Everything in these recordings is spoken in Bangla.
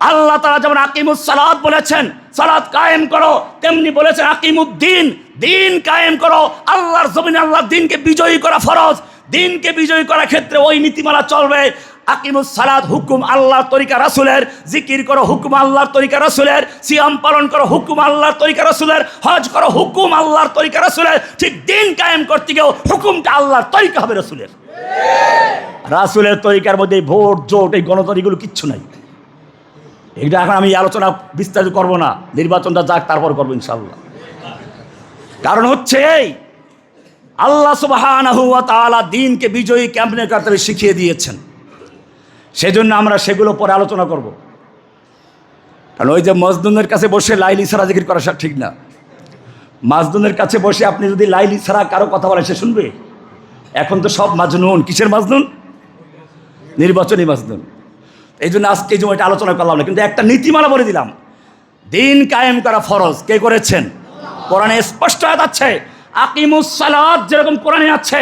আল্লাহ তারা যেমন আকিমুস সালাদ বলেছেন সালাদ কায়েম করো, তেমনি বলেছেন আকিমুদ্দিন, দিন কায়েম করো, আল্লাহর জমিনে আল্লাহর দিনকে বিজয়ী করা ফরজ, দিনকে বিজয়ী করার ক্ষেত্রে ওই নীতিমালা চলবে। আকিমুস সালাদ হুকুম আল্লাহর তরিকা রাসুলের, জিকির করো হুকুম আল্লাহর তরিকা রাসুলের, সিয়াম পালন করো হুকুম আল্লাহর তরিকা রাসুলের, হজ করো হুকুম আল্লাহর তরিকা রাসুলের, ঠিক দিন কায়েম করতে গিয়েও হুকুমটা আল্লাহর তরিকা হবে রাসুলের। রাসুলের তরিকার মধ্যে ভোট, জোট, এই গণতরিগুলো কিচ্ছু নাই। এটা এখন আমি আলোচনা বিস্তারিত করব না, নির্বাচনটা যাক, তারপর করব ইনশাল্লাহ কারণ হচ্ছে এই, আল্লাহ তাআলা দিনকে বিজয়ী ক্যাম্পেনে করতে শিখিয়ে দিয়েছেন। সেজন্য আমরা সেগুলো পরে আলোচনা করব। কারণ ওই যে মজদুনের কাছে বসে লাইলি ছাড়া জিকির করা সব ঠিক না। মাজদুনের কাছে বসে আপনি যদি লাইলি ছাড়া কারও কথা বলে সে শুনবে? এখন তো সব মাজনুন। কিসের মাজনুন? নির্বাচনী মাজনুন। এই জন্য আজকে এই এটা আলোচনা করলাম না, কিন্তু একটা নীতিমালা বলে দিলাম। দিন কায়েম করা ফরজ, কে করেছেন? কোরআনে স্পষ্ট হয়ে যাচ্ছে আকিমুসালাদ যেরকম কোরআনে আছে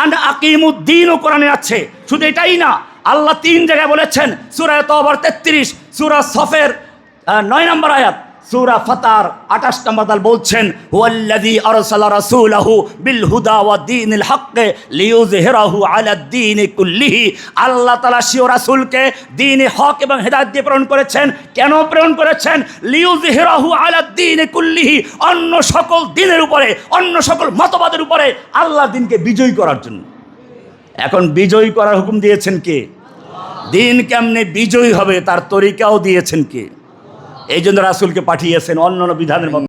আর আকিমুদ্দিনও কোরআনে আছে। শুধু এটাই না, আল্লাহ তিন জায়গায় বলেছেন সুরায় আবার তেত্রিশ, সুরা সফের নয় নম্বর আয়াত সুরা ফাতার আঠাশ নম্বর তাল বলছেন, হুয়াল্লাযী আরসালা রাসূলাহু কুল্লিহি। আল্লাহ রাসূলকে হক এবং প্রেরণ করেছেন। কেন প্রেরণ করেছেন? কুল্লিহি, অন্য সকল দিনের উপরে, অন্য সকল মতবাদের উপরে আল্লাহ দিনকে বিজয়ী করার জন্য। এখন বিজয়ী করার হুকুম দিয়েছেন কে? দিন কেমনে বিজয়ী হবে তার তরিকাও দিয়েছেন কে? এই জন্য রাসুলকে পাঠিয়েছেন অন্য বিধানের মধ্যে